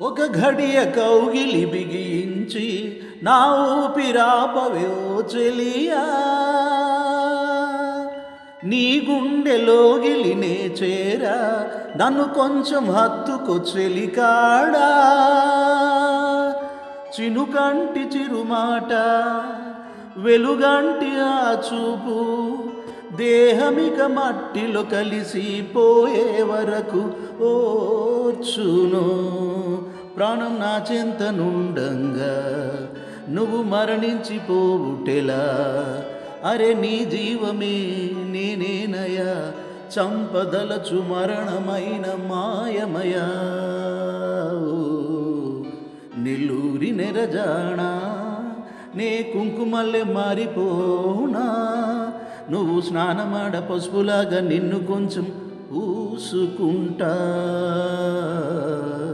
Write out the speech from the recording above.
ఒక ఘడియ కౌగిలి బిగించి నా ఊపిరాపవే చెలియా. నీ గుండెలోగిలి నే చేరా నన్ను కొంచెం హత్తుకు చెలికాడా. చినుకంటి చిరుమాట వెలుగంటి ఆ చూపు దేహమిక మట్టిలో కలిసిపోయే వరకు ఓర్చును. ప్రాణం నా చెంత నుండంగా. నువ్వు మరణించిపోవుటెలా? అరే నీ జీవమే నేనేనయా? చంపదలచు మరణమైన మాయమయా? ఓ. నెల్లూరి నెరజాణా నే కుంకుమల్లె మారిపోనా నువ్వు స్నానమాడ పసుపులాగా నిన్ను కొంచెం పూసుకుంటా